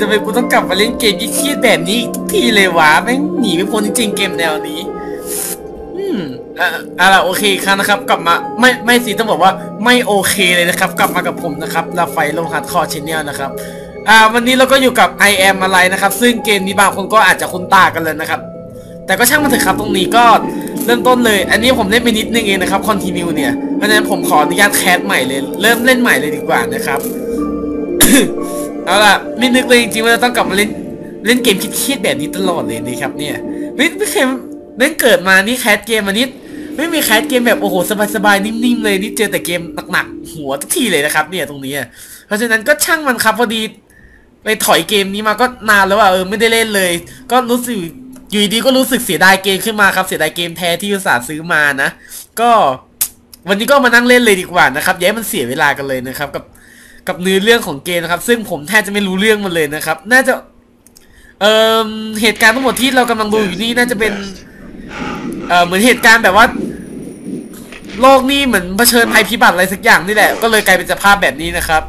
ทำไมกูต้องกลับมาเล่นเกมที่เครียดแบบนี้อีกทีเลยวะแม่งหนีไม่พ้นจริงๆเกมแนวนี้ อืมอะอะล่ะโอเคครับนะครับ กลับมาไม่ไม่สิต้องบอกว่าไม่โอเคเลยนะครับ กลับมากับผมนะครับลาไฟลงฮัดคอร์ชแนลนะครับอ่าวันนี้เราก็อยู่กับ I am อะไรนะครับ ซึ่งเกมนี้บางคนก็อาจจะคุ้นตากันเลยนะครับ แต่ก็ช่างมันเถอะครับตรงนี้ก็เริ่มต้นเลย อันนี้ผมเล่นไปนิดนึงเองนะครับคอนติเนียเนี่ยเพราะฉะนั้นผมขออนุญาตแคสใหม่เลย เริ่มเล่นใหม่เลยดีกว่านะครับ เอาล่ะไม่นึกเลยจริงๆว่าจะต้องกลับมาเล่นเล่นเกมเครียดแบบนี้ตลอดเลยนะครับเนี่ยไม่ไม่เคยเล่นเกิดมานี่แคสเกมอันนี้ไม่มีแคสเกมแบบโอ้โหสบายๆนิ่มๆเลยนี่เจอแต่เกมหนักๆหัวทุกทีเลยนะครับ เนี่ยตรงนี้เพราะฉะนั้นก็ช่างมันครับพอดีไปถอยเกมนี้มาก็นานแล้วอะเออไม่ได้เล่นเลย ก็รู้สึกอยู่ดีๆก็รู้สึกเสียดายเกมขึ้นมาครับเสียดายเกมแท้ที่อุตส่าห์ซื้อมานะ ก็วันนี้ก็มานั่งเล่นเลยดีกว่านะครับอย่าให้มันเสียเวลากันเลยนะครับกับ กับเนื้อเรื่องของเกมนะครับ ซึ่งผมแทบจะไม่รู้เรื่องมันเลยนะครับ น่าจะเอ่อเหตุการณ์ทั้งหมดที่เรากำลังดูอยู่นี่น่าจะเป็นเอ่อเหมือนเหตุการณ์แบบว่า โลกนี่เหมือนเผชิญภัยพิบัติอะไรสักอย่างนี่แหละ ก็เลยกลายเป็นสภาพแบบนี้นะครับ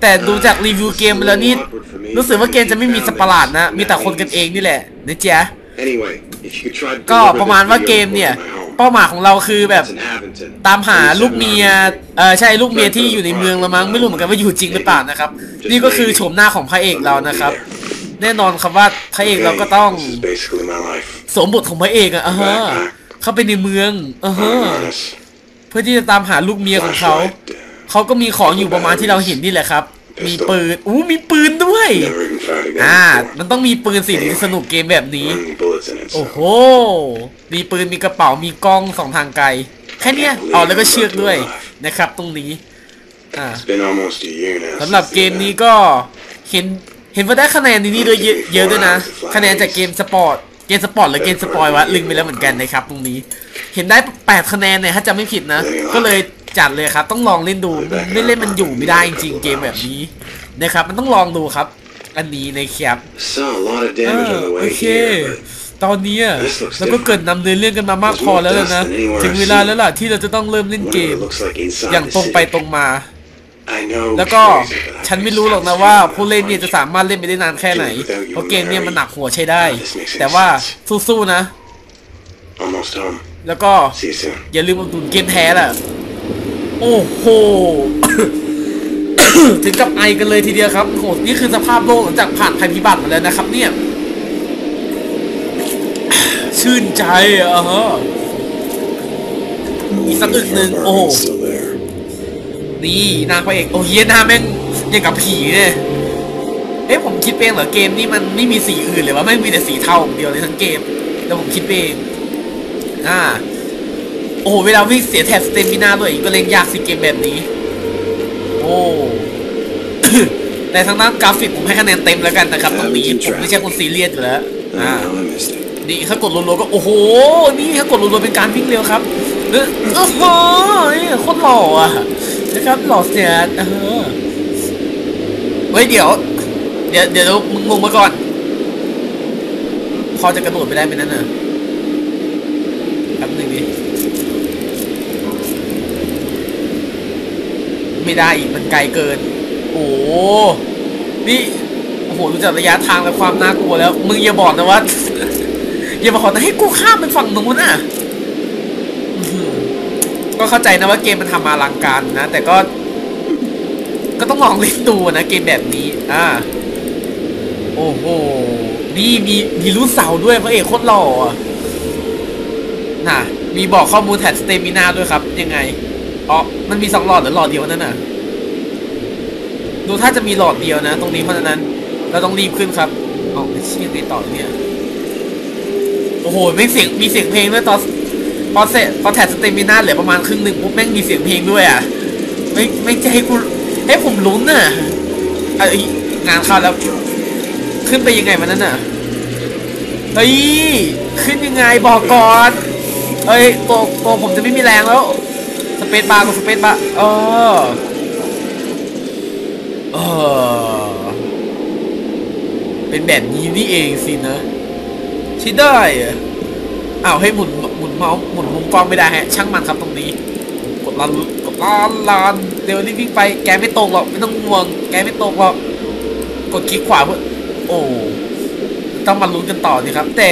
แต่ดูจากรีวิวเกมแล้วนี่รู้สึกว่าเกมจะไม่มีสัตว์ประหลาดนะ มีแต่คนกันเองนี่แหละนะจ๊ะ Anyway, if you could try to ก็ deliver ประมาณ this ว่า video เกมเนี่ย to my home. เป้าหมายของเราคือแบบ It's in Haventon. ตามหาลูกเมียเออใช่ลูกเมียที่อยู่ในเมืองละมั้งไม่รู้เหมือนกันว่าอยู่จริงหรือเปล่านะครับ นี่ก็คือโฉมหน้าของพระเอกเรานะครับ แน่นอนครับว่าพระเอกเราก็ต้อง This is basically my life. สวมบทของพระเอกอะอะฮะเข้าไปในเมืองอะฮะ I'm honest. เพื่อที่จะตามหาลูกเมียของเขา Flashlight. เขาก็มีของอยู่ประมาณที่เราเห็นนี่แหละครับ มีปืน อู้มีปืนด้วย Never even fired a gun อ่า before. มันต้องมีปืนสิถึงจะสนุกเกมแบบนี้ Running bullets in it. โอ้ So โห มีปืน มีกระเป๋า มีกล้องสองทางไกล แค่เนี้ยอ๋อแล้วก็เชือกด้วยนะครับ ตรงนี้ อ่า it's been almost a year now. สำหรับ since เก the มนี้ event. ก็เห็นเห็นว่าได้คะแนนในนี้ด้วยเยอะเยอะด้วยนะ คะแนนจากเกมสปอร์ต เกมสปอร์ตหรือเกมสปอยวะลืมไปแล้วเหมือนกันนะครับ ตรงนี้ เห็นได้ 8 คะแนนเนี่ยถ้าจำไม่ผิดนะ ก็เลย จัดเลยครับ ต้องลองเล่นดูไม่เล่นมันอยู่ไม่ได้จริงๆเกมแบบนี้นะครับ มันต้องลองดูครับ อันนี้นะครับ Saw a lot of เอ damage อ on the โอ way เค here, but ตอนนี้อะเราก็เกิดนำเนื้อเรื่องกันมามากพอแล้วเลยนะ ถึงเวลาแล้วล่ะที่เราจะต้องเริ่มเล่น one เก of ม it looks like inside อย่าง the ตรงไป city. ตรงมา I know แล้วก็ it's crazy, but I ฉัน think ไม่ it's รู้หรอก time นะ to ว่า stop ผู้เล่นเนี่ยจะสามารถเล่นไปได้นานแค่ไหน เพราะเกมเนี่ยมันหนักหัวใช้ได้ แต่ว่าสู้ๆนะ Almost home. แล้วก็ See you soon. อย่าลืมอุดหนุนเกมแท้ล่ะ โอ้โห ถึงกับไอกันเลยทีเดียวครับโหนี่คือสภาพโลกหลังจากผ่านภัยพิบัติมาแล้วนะครับ เนี่ย ชื่นใจอะฮะอีกสักอึกหนึ่งโอ้โหนี่น้าพระเอกโอ้เฮียหน้าแม่งยังกับผีเนี่ยเอ๊ะผมคิดเองเหรอเกมนี่มันไม่มีสีอื่นเลยวะไม่มีแต่สีเทาอย่างเดียวเลยทั้งเกม แล้วผมคิดเองอ่า อ้โห เวลาวิ่งเสียแถบสเตมินาด้วยก็เล่นยากสิเกมแบบนี้ โอ้ แต่ทางด้านกราฟิกผมให้คะแนนเต็มแล้วกันนะครับตรงนี้ผมไม่ใช่คนซีเรียสอยู่แล้ว I อ่า know I missed it. นี่ถ้ากดรัวๆก็โอ้โห นี่ถ้ากดรัวๆเป็นการวิ่งเร็วครับเออโอ้โหนี่โคตรหล่ออะนะครับหล่อเสียดเออเฮ้ยเดี๋ยว เดี๋ยวเดี๋ยวมึงลงมาก่อน พอจะกระโดดไปได้ไหมนั่นน่ะแป๊บหนึงดิ ไม่ได้อีกมันไกลเกิน โอ้โหนี่โอ้โหดูจากระยะทางและความน่ากลัวแล้ว มึงอย่าบอกนะว่า อย่ามาขอนะให้กูข้ามไปฝั่งนู้นอะก็เข้าใจนะว่าเกมมันทำมาลังการนะ แต่ก็ ก็ต้องลองเล่นดูนะเกมแบบนี้อ่าโอ้โหนี่มีมีรูดเสาด้วยพระเอกโคตรหล่ออะน่ะ มีบอกข้อมูลแท็สเตมินาด้วยครับ ยังไงอ๋อ มันมีสองหลอดหรือหลอดเดียวนั่นน่ะ ดูถ้าจะมีหลอดเดียวนะ ตรงนี้เพราะฉะนั้น เราต้องรีบขึ้นครับอ๋อไม่เชี่ยไปต่อเนี่ยโอ้โหไม่เสียงมีเสียงเพลงด้วยตอนพอเสร็จพอแท็สเตมินาเหลือประมาณครึ่งหนึ่งปุ๊บแม่งมีเสียงเพลงด้วยอะไม่ไม่จะให้กูให้ผมลุ้นน่ะเอ้ยงานเข้าแล้ว ขึ้นไปยังไงมันนั่นน่ะเฮ้ยขึ้นยังไงบอกก่อนเอ้ยตัวตัวผมจะไม่มีแรงแล้ว เปซบาร์กับสเปซบาร์เออเออเป็นแบบนี้นี่เองสินะใช่ได้เออ้าวให้หมุนหมุนเมาส์หมุนมุมกล้องไม่ได้ฮะ ช่างมันครับตรงนี้ กดลันกดลันลันเดี๋ยวรีบวิ่งไปแกไม่ตกหรอกไม่ต้องห่วง แกไม่ตกหรอกกดคลิกขวาเพื่อโอ้ต้องมาลุ้นกันต่อดีครับ แต่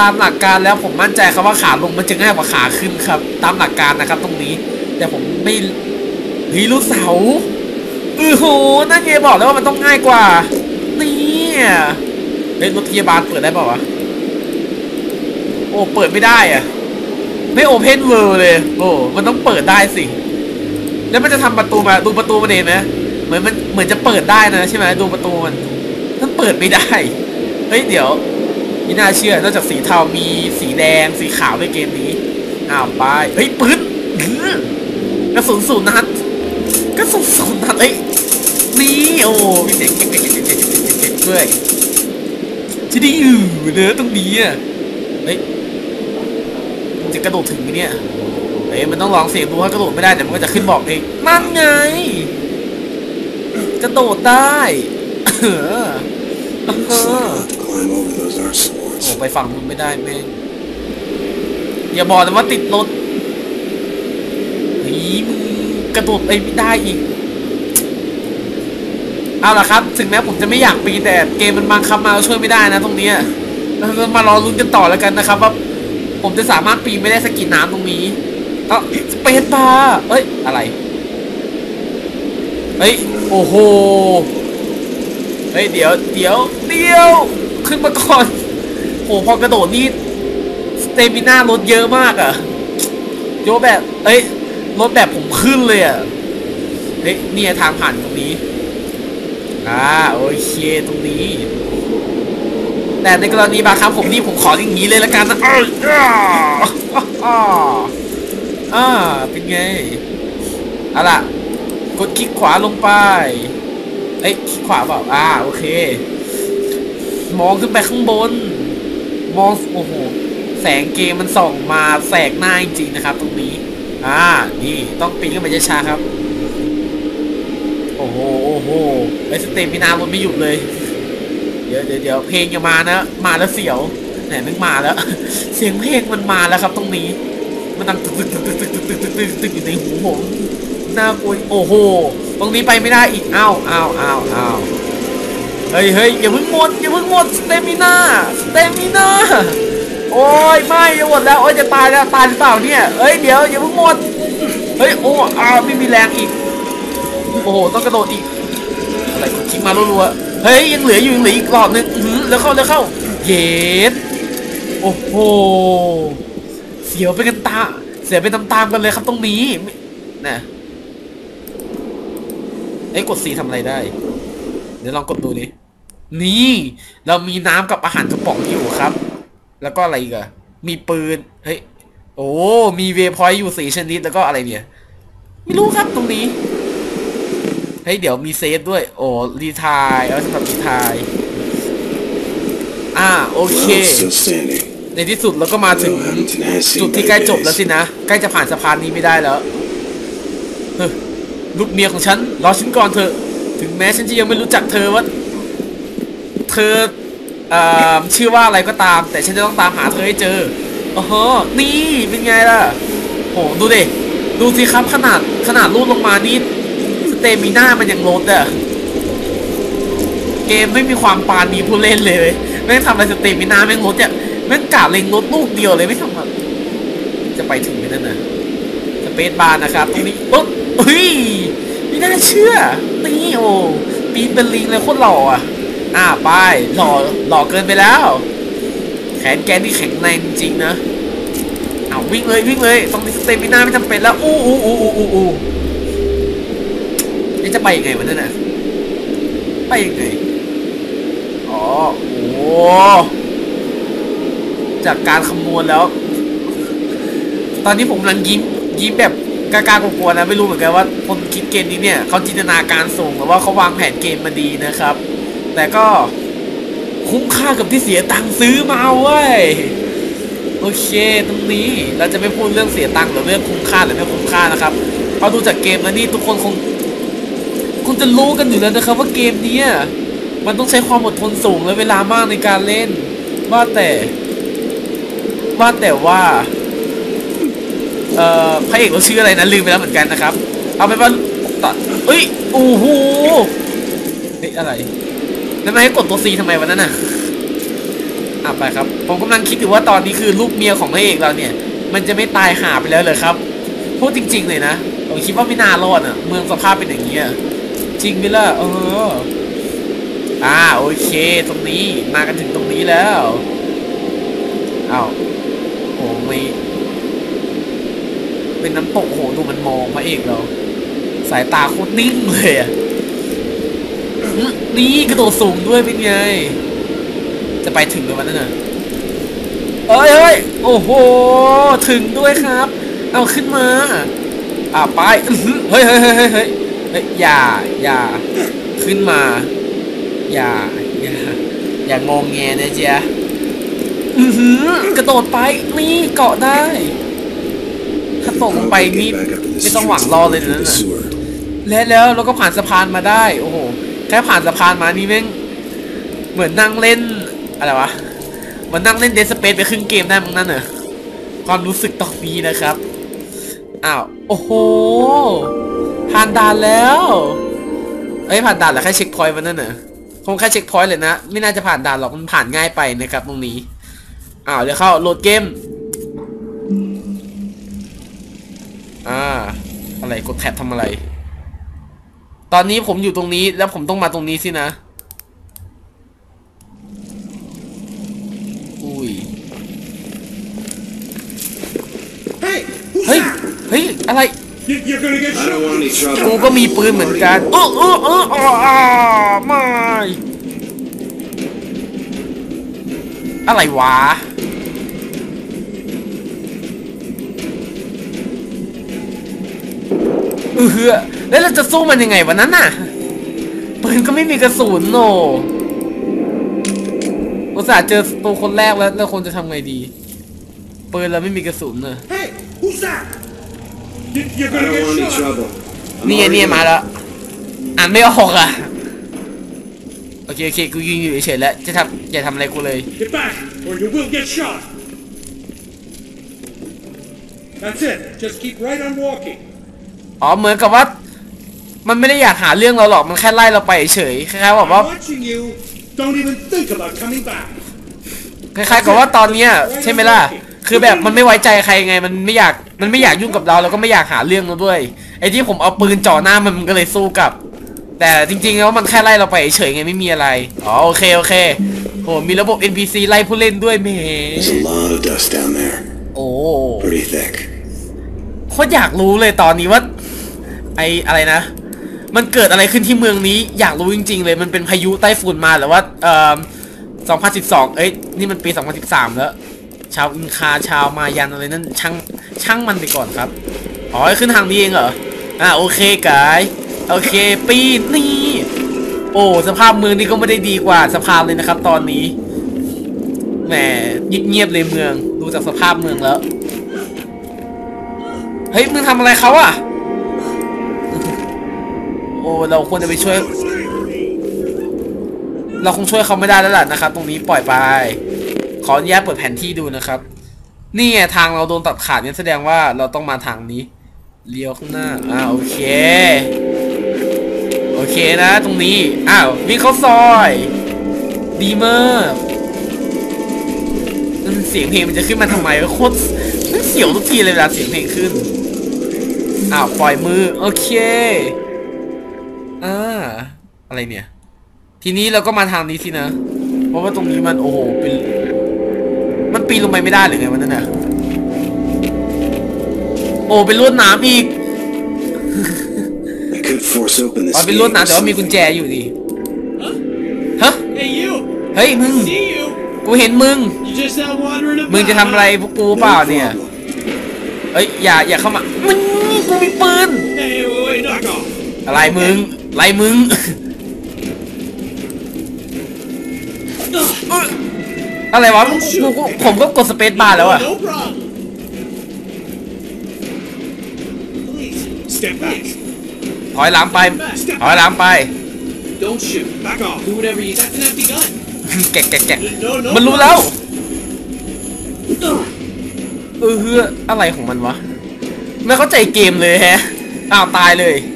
ตามหลักการแล้วผมมั่นใจครับว่าขาลงมันจะง่ายกว่าขาขึ้นครับ ตามหลักการนะครับตรงนี้ แต่ผมไม่ฮ้ยลูกเสาเออโหนั่นไงบอกแล้วว่ามันต้องง่ายกว่าเนี่ยเฮ้ยรถพยาบาลเปิดได้เปล่าวะโอ้เปิดไม่ได้อะไม่โอเพนเวิลด์เลย โอ้มันต้องเปิดได้สิ แล้วมันจะทำประตูมาดูประตูมันเองไหมเหมือนมันเหมือนจะเปิดได้นะใช่ไหมดูประตูมันมันเปิดไม่ได้ เฮ้ยเดี๋ยว ไม่น่าเชื่อนอกจากสีเทามีสีแดงสีขาวในเกมนี้อ้าวไปเฮ้ยปืนกระสุนศูนนัดกระสุนศูนนัดเอ้ยนี่โอ้มีเสียงเก๊กเก๊กเก๊กเก๊กเก๊กเก๊กด้วยที่นี่อือเนื้อตรงนี้อะเฮ้ยมันจะกระโดดถึงไหมเนี่ยเอ้ยมันต้องลองเสียงดูว่ากระโดดไม่ได้แต่มันก็จะขึ้นบอกเองนั่นไงกระโดดได้เออ climb over those arch โอ้ supports. ไปฝั่งนู้นไม่ได้แม่งอย่าบอกนะว่าติดรถนี่มึงกระโดดไปไม่ได้อีก เอาล่ะครับ ถึงแม้ผมจะไม่อยากปีนแต่เกมมันบังคับมาช่วยไม่ได้นะตรงเนี้ยเรามารอลุ้นกันต่อแล้วกันนะครับว่าผมจะสามารถปีนไม่ได้สกกินน้ำตรงนี้เอ้าสเปซบาร์เอ้ย อะไร เฮ้ย โอ้โห เฮ้ย เดี๋ยว เดี๋ยว เดี๋ยว ขึ้นมาก่อนโอ้พอกระโดดนี่สเตมิน่าลดเยอะมากอะโยแบบ เอ้ยลดแบบผมขึ้นเลยอะเฮ้ยเนี่ยทางผ่านตรงนี้อ่าโอเคตรงนี้ แต่ในกรณีบางครั้งผมนี่ผมขออย่างนี้เลยละกันนะอ้ยอ้าอ้าอ่าเป็นไงเอาล่ะ กดคลิกขวาลงไป เอ้ยคลิกขวาเปล่าอ่าโอเค มองขึ้นไปข้างบน มองโอ้โห แสงเกมมันส่องมาแสกหน้าจริงๆนะครับ ตรงนี้ อ่า นี่ต้องปีนขึ้นไปช้าๆครับ โอ้โห โอ้โหไอสเตมินามันไม่หยุดเลย เดี๋ยวเดี๋ยวเดี๋ยวเพลงจะมานะ มาแล้วเสียวไหนนึกมาแล้ว เสียงเพลงมันมาแล้วครับ ตรงนี้ มันดังตึกตึกตึกตึกตึกตึกตึกตึกตึกอยู่ในหูผมน่ากลัวโอ้โห ตรงนี้ไปไม่ได้อีก อ้าวอ้าวอ้าวอ้าว ฮ้ยเฮ้ยอย่าเพิ่งหมดอย่าเพิ่งหมดสเตมิน่าสเตมิน่าโอ้ยไม่จะหมดแล้วโอ้ยจะตายแล้วตายหรือเปล่าเนี่ยเอ้ยเดี๋ยวอย่าเพิ่งหมดเฮ้ยโอ้อาไม่มีแรงอีกโอ้โหต้องกระโดดอีกอะไรคิกมารัวๆเฮ้ยยังเหลืออยู่ยังเหลืออีกรอบนึงแล้วเข้าแล้วเข้าเย็ดโอ้โหเสียวไปกันตาเสียไปตามๆกันเลยครับตรงนี้ไม่นะเอ้ยกดสีทำอะไรได้ เดี๋ยวลองกดดูดิ นี่ เรามีน้ำกับอาหารกระป๋องอยู่ครับ แล้วก็อะไรอีกอะมีปืน เฮ้ย โอ้ มีเวพอยต์อยู่สี่ชนิด แล้วก็อะไรเนี่ย ไม่รู้ครับตรงนี้ เฮ้ย เดี๋ยวมีเซฟด้วย โอ้ รีทายเอาสำหรับรีทาย อ่า โอเค ในที่สุดเราก็มาถึงจุดที่ใกล้จบแล้วสินะ ใกล้จะผ่านสะพานนี้ไม่ได้แล้วลูกเมียของฉัน รอฉันก่อนเถอะ ถึงแม้ฉันจะยังไม่รู้จักเธอว่า เธอเอ่อชื่อว่าอะไรก็ตาม แต่ฉันจะต้องตามหาเธอให้เจออ๋อนี่เป็นไงล่ะโหดูดิดูสิครับขนาดขนาดรูดลงมานี่สเตมิน่ามันยังลดอะเกมไม่มีความปานนี้ผู้เล่นเลยแม่ทำอะไรสเตมิน่าแม่งลดเนี่ยแม่งกาเล็งลดลูกเดียวเลยไม่ทำแบบจะไปถึงไหมนั่นนะสเปซบาร์นะครับตรงนี้ปุ๊บเฮ้ยไม่น่าเชื่อนี่โอ้ปีนเป็นลิงเลยโคตรหล่ออะ อ่าไปหล่อหล่อเกินไปแล้ว แขนแกนี่แข็งแรงจริงนะเอาวิ่งเลยวิ่งเลยตรงนี้สเตมิน่าไม่จำเป็นแล้วอู้อู้อู้อู้อู้อู้นี่จะไปยังไงวะนั่นน่ะไปยังไงอ๋อโอ้จากการคำนวณแล้ว ตอนนี้ผมกำลังยิ้มยิ้มแบบกล้าๆกลัวๆนะไม่รู้เหมือนกันว่าคนคิดเกมนี้เนี่ยเขาจินตนาการสูงหรือว่าเขาวางแผนเกมมาดีนะครับ แต่ก็คุ้มค่ากับที่เสียตังค์ซื้อมาเว้ยโอเคตรงนี้เราจะไม่พูดเรื่องเสียตังค์หรือเรื่องคุ้มค่าหรือไม่คุ้มค่านะครับเพราดูจากเกมแล้วนี่ทุกคนคงคงจะรู้กันอยู่แล้วนะครับ ว่าเกมนี้มันต้องใช้ความอดทนสูงและเวลามากในการเล่น ว่าแต่ว่าแต่ว่าเอ่อพระเอกเราชื่ออะไรนะลืมไปแล้วเหมือนกันนะครับ เอาไปว่าตัดเอ้ยโอ้โหเฮ้ยอะไร แล้วไม่ให้กดตัวซีทำไมวันนั้นน่ะอะไปครับ ผมกำลังคิดอยู่ว่าตอนนี้คือลูกเมียของพระเอกเราเนี่ย มันจะไม่ตายหาไปแล้วเลยครับ พูดจริง ๆ เลยนะ ผมคิดว่าไม่น่ารอดอะ เมืองสภาพเป็นอย่างนี้อะจริงไหมล่ะเอออ่าโอเค ตรงนี้มากันถึงตรงนี้แล้วอ้าวโอ้ไม่เป็นน้ำตกโหดูมันมองพระเอกเรา สายตาโคตรนิ่งเลยอะ นี่กระโดดสูงด้วยเป็นไง จะไปถึงเลยวันนั้นน่ะเอ้ยเอ้ยโอ้โห ถึงด้วยครับ เอาขึ้นมา อะไป เฮ้ยเฮ้ยเฮ้ยเฮ้ยเฮ้ยอย่า อย่า ขึ้นมา อย่า อย่า อย่างงแงนะเจ๊ะอือหือกระโดดไป นี่เกาะได้ ถ้าตกลงไปนี่ไม่ต้องหวังรอเลยนะ the sewer. และแล้วเราก็ผ่านสะพานมาได้ โอ้โห แค่ผ่านสะพานมานี่แม่งเหมือนนั่งเล่นอะไรวะเหมือนนั่งเล่นเดสเปซไปครึ่งเกมได้มั้งนั่นเหรอความรู้สึกตอนนี้นะครับ อ้าว โอ้โห ผ่านด่านแล้วเอ้ยผ่านด่านแล้วแค่เช็คพอยต์วันนั่นเหรอคงแค่เช็คพอยต์เลยนะ ไม่น่าจะผ่านด่านหรอกมันผ่านง่ายไปนะครับตรงนี้ อ้าวเดี๋ยวเข้าโหลดเกม อ่า อะไรกดแท็บทำอะไร ตอนนี้ผมอยู่ตรงนี้แล้วผมต้องมาตรงนี้สินะ อุ้ย Hey, who's เฮ้ย that? เฮ้ย อะไร You, you're gonna get I don't want any shot. trouble. กูก็มีปืนเหมือนกันเออเออเออเอออ่าไม่อะไรวะเออเฮ้อ แล้วเราจะสู้มันยังไงวันนั้นน่ะปืนก็ไม่มีกระสุนโนอุตส่าห์เจอตัวคนแรกแล้วแล้วคนจะทำไงดีปืนเราไม่มีกระสุนเนอะ Hey, who's that? You, you're I gonna don't want any get shot. trouble. I'm นี่ไง already เนี่ย in. มาแล้วอ่านไม่ออกอะโอเคโอเคกูยืนอยู่เฉยๆแล้วจะทำอย่าทำอะไรกูเลย Get back, or you will get shot. That's it. Just keep right on walking. อ๋อเหมือนกับว่า มันไม่ได้อยากหาเรื่องเราหรอกมันแค่ไล่เราไปเฉยๆคล้ายๆแบบว่า I'm watching you. Don't even think about coming back. คล้ายๆกับว่าตอนเนี้ยใช่ไหมล่ะ คือแบบมันไม่ไว้ใจใครไง มันไม่อยาก มันไม่อยากยุ่งกับเรา แล้วก็ไม่อยากหาเรื่องเราด้วย ไอ้ที่ผมเอาปืนจ่อหน้ามันมันก็เลยสู้กลับ แต่จริงๆแล้วมันแค่ไล่เราไปเฉยๆไงไม่มีอะไร อ๋อโอเคโอเคโหมีระบบ NPC ไล่ผู้เล่นด้วยแหม There's a lot of dust down there. โอ้ Pretty thick. โคตรอยากรู้เลยตอนนี้ว่า ไออะไรนะ มันเกิดอะไรขึ้นที่เมืองนี้อยากรู้จริง ๆ เลย มันเป็นพายุใต้ฝุ่นมาหรือว่าเอ่อ2012 เอ้ย นี่มันปี 2013 แล้ว ชาวอินคา ชาวมายันอะไรนั่นช่างช่างมันไปก่อนครับ อ๋อ ขึ้นทางนี้เองเหรอ อ่าโอเคกายโอเค ปีนี่ โอ้ สภาพเมืองนี่ก็ไม่ได้ดีกว่าสภาพเลยนะครับ ตอนนี้ แหมเงียบๆเลยเมือง ดูจากสภาพเมืองแล้ว เฮ้ย มึงทำอะไรเขาอะ อ้เราควรจะไปช่วย เราคงช่วยเขาไม่ได้แล้วล่ะนะครับ ตรงนี้ปล่อยไป ขออนุญาตเปิดแผนที่ดูนะครับ นี่ไงทางเราโดนตัดขาดเนี่ยแสดงว่าเราต้องมาทางนี้ เลี้ยวข้างหน้า อ่าโอเค โอเคนะ ตรงนี้ อ้าววิ่งเข้าซอย ดีมากอืมเสียงเพลงมันจะขึ้นมาทำไมโคตรเสียวทุกทีเลยเวลาเสียงเพลงขึ้นอ้าวปล่อยมือ โอเค อ่าอะไรเนี่ย ทีนี้เราก็มาทางนี้สินะ เพราะว่าตรงนี้มันโอ้โหเป็นมันปีนลงไปไม่ได้หรือไงวันนั้นน่ะโอ้เป็นลวดหน้ำอีก I could force open this อ๋อเป็น gate ลวดหน้ำ with แต่ว่ามีกุญ something. แจอยู่ดิฮะ Hey, you! เฮ้ยมึง See you! กูเห็นมึง You just out wandering about. มึงจะทำอะไรพวกกูเปล่า No เนี่ย problem. เอ้ยอย่าอย่าเข้ามามึงกูมีปืน Hey, wait, wait, knock off. อะไรมึงอะ ไรมึงเอ้ยอะไรวะกูกูผมก็กดสเปซบาร์แล้วอะ No problem. Please, Step back. ถอยหลังไปถอยหลังไป don't shoot. Back off. Do whatever you. That's an empty gun. แกะแกะแกะ No, no. มันรู้แล้วเออเฮืออะไรของมันวะ ไม่เข้าใจเกมเลยแฮะอ้าวตายเลยอืม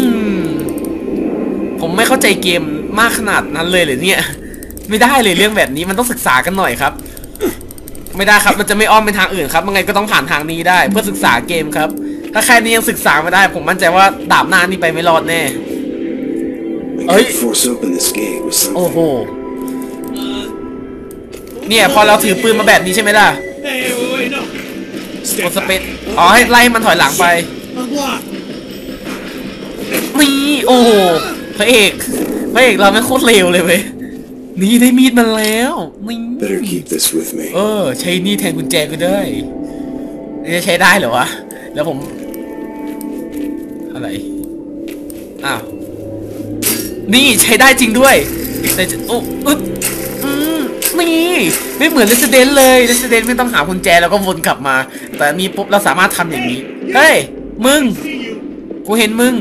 ผมผมไม่เข้าใจเกมมากขนาดนั้นเลยเหรือเนี่ย ไม่ได้เลยเรื่องแบบนี้มันต้องศึกษากันหน่อยครับ ไม่ได้ครับมันจะไม่อ้อมไปทางอื่นครับยังไงก็ต้องผ่านทางนี้ได้ เพื่อศึกษาเกมครับ ถ้าแค่นี้ยังศึกษาไม่ได้ ผมมั่นใจว่าดาบหน้านี่ไปไม่รอดแน่ We Hey. could force open this gate with โอ้โห something. เนี่ยพอเราถือปืนมาแบบนี้ใช่ไหมล่ะ Hey, wait, wait, no. กดสเปซอ๋อให้ไล่มันถอยหลังไป I'm blocked. นี่โอ้โหพระเอกพระเอกเราไม่โคตรเลวเลยเว้ยนี่ได้มีดมาแล้วนี่ Better keep this with me. เออ ใช้นี่แทนกุญแจก็ได้นี่จะใช้ได้เหรอวะ แล้วผม อะไร อ้าว นี่ใช้ได้จริงด้วยแต่จะโอ้อึ๊บอืมนี่ไม่เหมือน Resident เลย Resident ไม่ต้องหากุญแจแล้วก็วนกลับมา แต่อันนี้ปุ๊บเราสามารถทำอย่างนี้ เฮ้ย มึง See you. กูเห็นมึง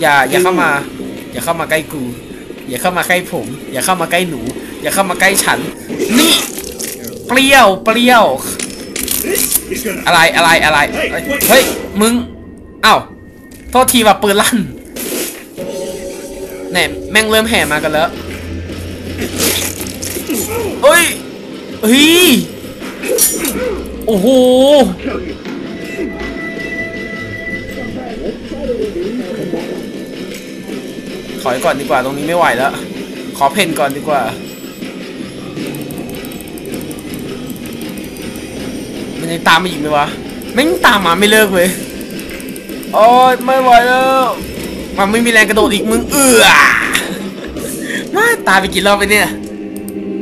อย่าอย่าเข้ามา อย่าเข้ามาใกล้กู อย่าเข้ามาใกล้ผม อย่าเข้ามาใกล้หนู อย่าเข้ามาใกล้ฉัน นี่ เปรี้ยว เปรี้ยว อะไรอะไรอะไร เฮ้ย มึงอ้าวโทษทีว่าปืนลั่นแน่แม่งเริ่มแห่มากันแล้วเฮ้ยเฮ้ยโอ้โห ถอยก่อนดีกว่าตรงนี้ไม่ไหวแล้ว ขอเพ่นก่อนดีกว่า มันยังตามมาอีกไหมวะแม่ตามมาไม่เลิกเลยโอ้ยไม่ไหวแล้วมันไม่มีแรงกระโดดอีกมึงเอือมาตายไปกี่รอบไปเนี่ย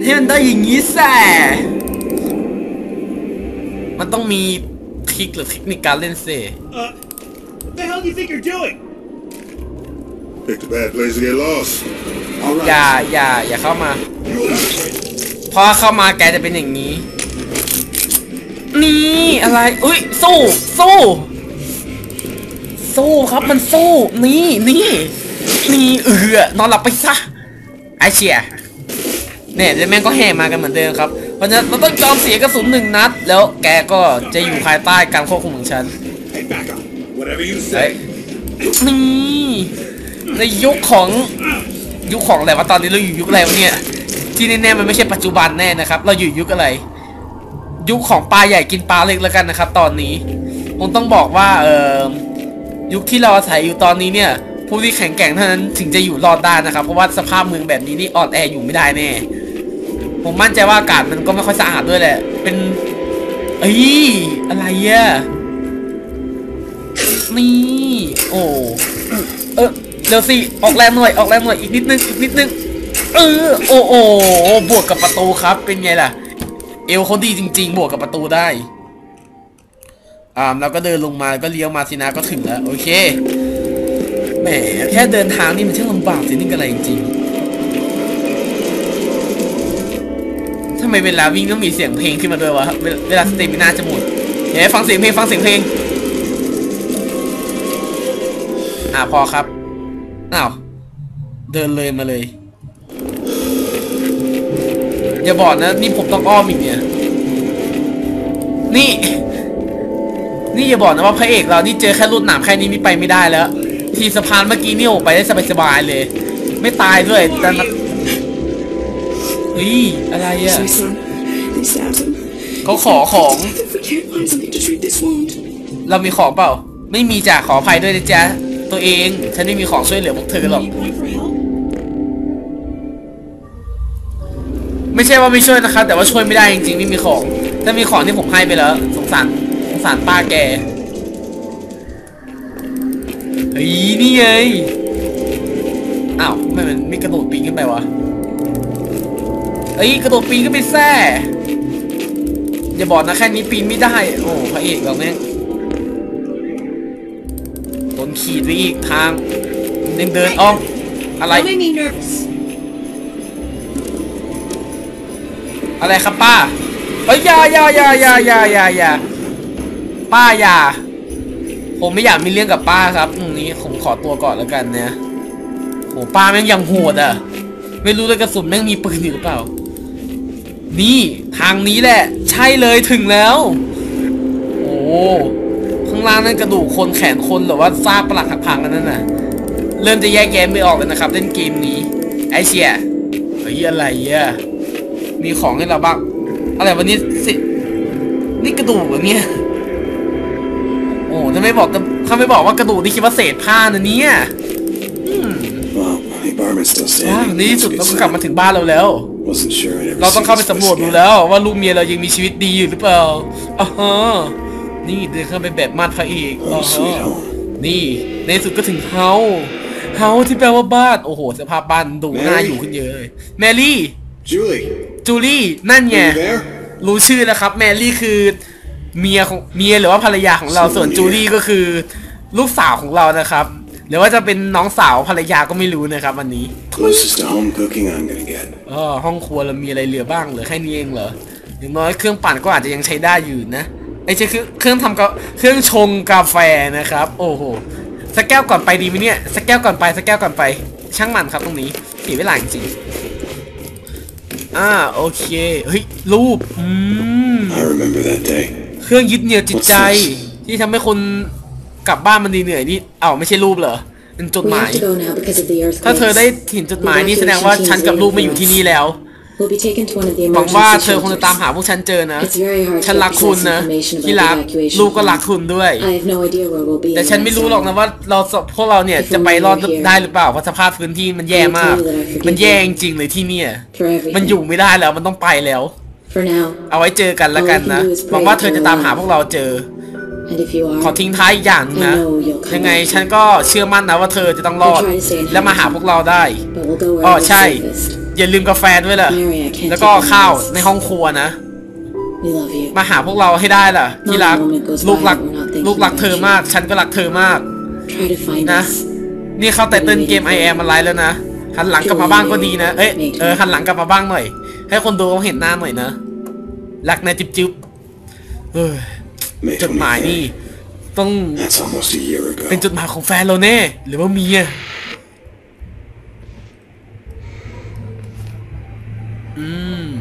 ให้มันได้อย่างงี้แส่มันต้องมีทริคหรือเทคนิคการเล่นเซ Uh, what the hell do you think you're doing? Picked a bad place to get lost. All อย่า right. อย่า อย่าเข้ามาพอเข้ามาแกจะเป็นอย่างนี้ นี่อะไร อุ้ย สู้ สู้ สู้ครับมันสู้ นี่นี่นี่เอือนอนหลับไปซะไอเชียเนี่ยเดี๋ยวแม่งก็แห่มากันเหมือนเดิมครับ เพราะฉะนั้นเราต้องยอมเสียกระสุนหนึ่งนัด แล้วแกก็จะอยู่ภายใต้การควบคุมของฉัน Hey, back up. Whatever you เฮ้ย say. นี่ ในยุคของยุคของอะไรวะตอนนี้เราอยู่ยุคอะไรวะเนี่ยที่แน่ๆมันไม่ใช่ปัจจุบันแน่นะครับ เราอยู่ยุคอะไร ยุคของปลาใหญ่กินปลาเล็กแล้วกันนะครับ ตอนนี้ผมต้องบอกว่าเออยุคที่เราอาศัยอยู่ตอนนี้เนี่ย ผู้ที่แข็งแกร่งเท่านั้นถึงจะอยู่รอดได้นะครับ เพราะว่าสภาพเมืองแบบนี้นี่อ่อนแออยู่ไม่ได้แน่ผมมั่นใจว่าอากาศมันก็ไม่ค่อยสะอาดด้วยแหละ เป็นเอ้ยอะไรอะนี่ โอ้ เออ เร็วสิออกแรงหน่อยออกแรงหน่อยอีกนิดนึงอีกนิดนึงเออโอ้โอ้บวกกับประตูครับเป็นไงล่ะ เอวเขาดีจริง ๆ บวกกับประตูได้อ่าเราก็เดินลงมาก็เลี้ยวมาสินะก็ถึงแล้วโอเคแหมแค่เดินทางนี่มันช่างลำบากสินี่กันอะไรจริงๆทำไมเวลาวิ่งต้องมีเสียงเพลงขึ้นมาด้วยวะเวลาเวลาสเตมิน่าจะหมดเฮ้ยฟังเสียงเพลงฟังเสียงเพลงอ่าพอครับ อ้าว เดินเลยมาเลย อย่าบอกนะ นี่ผมต้องอ้อมอีกเนี่ย นี่ นี่อย่าบอกนะว่าพระเอกเรานี่เจอแค่รุดหนามแค่นี้นี่ไปไม่ได้แล้ว ทีสะพานเมื่อกี้นี่โอ้ไปได้สบายๆเลย ไม่ตายด้วยแต่มันเฮ้ยอะไรอะ So, son, they stabbed him. เขาขอของ If we can't find something to treat this wound, เรามีของเปล่า ไม่มีจ้ะขออภัยด้วยนะจ๊ะ ตัวเอง ฉันไม่มีของช่วยเหลือพวกเธอหรอก ไม่ใช่ว่าไม่ช่วยนะครับ แต่ว่าช่วยไม่ได้จริงๆ ไม่มีของ ถ้ามีของที่ผมให้ไปแล้ว สงสาร สงสารป้าแก เฮ้ย นี่ไง อ้าวทำไม่มันไม่กระโดดปีนขึ้นไปวะเอ้ยกระโดดปีนขึ้นไปแซ่อย่าบอกนะแค่นี้ปีนไม่ได้ โอ้พระเอกเราแม่ง ขีดไปอีกทางเดินเดินอ้อมอะไร Don't make me nervous. อะไรครับป้าเฮ้ยอย่าอย่าอย่าอย่าอย่าอย่าอย่าป้าอย่า ผมไม่อยากมีเรื่องกับป้าครับอืมนี้ผมขอตัวก่อนแล้วกันนะโหป้าแม่งยังโหดอะ ไม่รู้เลยกระสุนแม่งมีปืนอยู่หรือเปล่า นี่ทางนี้แหละ ใช่เลยถึงแล้ว โอ้ข้างล่างนั่นกระดูกคนแขนคนหรือว่าซากปลักหักพังกันนั่นน่ะ เริ่มจะแยกแยะไม่ออกแล้วนะครับ เล่นเกมนี้ ไอเชียเฮ้ยอะไรอะมีของให้เราบ้าง อะไรวันนี้สินี่กระดูกเหรอเนี่ย โอ้ถ้าไม่บอกกระถ้าไม่บอกว่ากระดูกนี่คิดว่าเศษผ้านะเนี่ย Well, the apartment's still ว้าว standing. ในที่สุด That's เรา a ก็ good กลับมา sign. ถึงบ้านเราแล้ว Wasn't sure I'd ever เราต้อง see เข้าไป this place สำรวจดู again. แล้ว ว่าลูกเมียเรายังมีชีวิตดีอยู่หรือเปล่าอ๋อฮะ นี่เดินเข้าไปแบบมาดพระเอกอ๋อ Oh, ฮะ sweet home. นี่ในที่สุดก็ถึงเฮาเฮาที่แปลว่าบ้าน โอ้โห สภาพบ้านดูน่าอยู่ขึ้นเยอะเลยแมรี่ Julie, จูลี่นั่นไง you there? รู้ชื่อแล้วครับ แมรี่คือเมียของเมียหรือว่าภรรยาของเราส่วนจูลี่ก็คือ ลูกสาวของเรานะครับ หรือว่าจะเป็นน้องสาวภรรยาก็ไม่รู้นะครับวันนี้ Closest to home cooking I'm gonna get. อ๋อห้องครัวเรามีอะไรเหลือบ้างเหลือแค่นี้เองเหรออย่างน้อยเครื่องปั่นก็อาจจะยังใช้ได้อยู่นะ ไอ้ใช่คือเครื่องทำกาเครื่องชงกาแฟนะครับ โอ้โหสักแก้วก่อนไปดีไหมเนี่ยสักแก้วก่อนไปสักแก้วก่อนไป ช่างมันครับตรงนี้เสียเวลาจริงๆอ่าโอเคเฮ้ยรูปอืม I remember that day. เครื่องยึดเหนี่ยวจิตใจ ที่ทำให้คนกลับบ้านมันดีเหนื่อยนี่เอ้าไม่ใช่รูปเหรอเป็นจด We หมาย have to go now because of the earthquake. ถ้าเธอได้เห็นจดหมายนี่แสดงว่าฉันกับลูกไม่อยู่ที่นี่แล้ว We'll be taken to one of the หวังว่า emergency เธอคงจะตาม shelters. หาพวกฉันเจอนะ It's very hard to ฉันรักคุณนะ access information about ที่รัก the evacuation ลูกก็รักคุณด้วย I have no idea where we'll be. แต่ฉันไม่รู้หรอกนะว่าเราพวกเราเนี่ยจะไปรอดได้หรือเปล่า เพราะสภาพพื้นที่มันแย่มาก มันแย่จริงๆเลยที่เนี่ย for everything. มันอยู่ไม่ได้แล้ว มันต้องไปแล้ว For now, เอาไว้เจอกันแล้วกันนะ หวังว่าเธอจะตามหาพวกเราเจอ and if you ขอ are, ทิ้งท้ายอีกอย่างหนึงนะ ยังไงฉันก็เชื่อมั่นนะว่าเธอจะต้องรอด และมาหาพวกเราได้ but we'll go อ๋อ where we're ใช่ safest. อย่าลืมกาแฟด้วยล่ะ Mary, I can't แล้วก็ take ข้าว this. ในห้องครัวนะ We love you. มาหาพวกเราให้ได้ล่ะ ที่รัก Not a moment goes by ลูกรัก that we're not thinking ลูกรักเธอมาก ฉันก็รักเธอมาก Try to find นะ us. นี่เข้าไตเติ้ลเกม I am อะไรแล้วนะ หันหลังกลับมาบ้างก็ดีนะ เอ้ยเออ หันหลังกลับมาบ้างหน่อย ให้คนดูเขาเห็นหน้าหน่อยนะรักนะจิ๊บจิ๊บเออ May จดหมายนี่ 23rd. ต้อง That's almost a year ago. เป็นจดหมายของแฟนเราแน่ หรือว่าเมีย อืม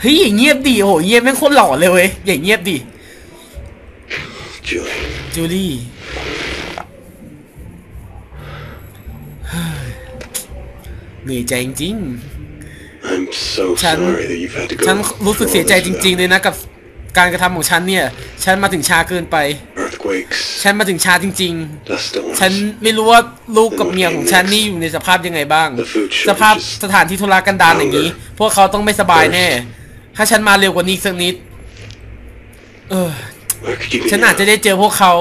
เฮ้ยอย่าเงียบดิโอ้โหเงียบแม่งโคตรหล่อเลยเว้ยอย่าเงียบดิ Julie. จูลี่เฮ้ยเหนื่อยใจจริง I'm so Chan- sorry that you've had to ๆ go ฉันรู้สึก through เสีย all ใจ this จ without ริง ๆ เลยนะกับการกระทำของฉันเนี่ย ฉันมาถึงช้าเกินไป Earthquakes. ฉันมาถึงช้าจริง Dust storms. ๆฉันไม่รู้ว่าลูกกับเมียของฉันนี่อยู่ในสภาพยังไงบ้าง The food shortages สภาพสถานที่ธุรกันดารอย่างนี้ พวกเขาต้องไม่สบายแน่ ถ้าฉันมาเร็วกว่านี้อีกสักนิด เออ Where could you be ฉันอาจจะได้เจอพวกเขา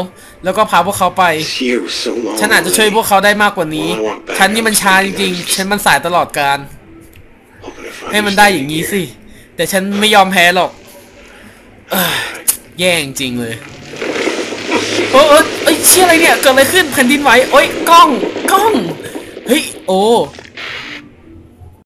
แล้วก็พาพวกเขาไป This year was so long. ฉันอาจจะช่วยพวกเขาได้มากกว่านี้ Well, I want backup ฉันนี่มันช้าจริง ๆ ฉันมันสายตลอดการ Hoping to find ให้ you มันได้อ standing ย่างนี้ here. สิ แต่ฉันไม่ยอมแพ้หรอกเอ้ยแย่จริงๆเลย โอ้ยเอ้เอ้ยเชี่ยอะไรเนี่ย เกิดอะไรขึ้นแผ่นดินไหวโอ้ยกล้องกล้อง เฮ้ย โอ้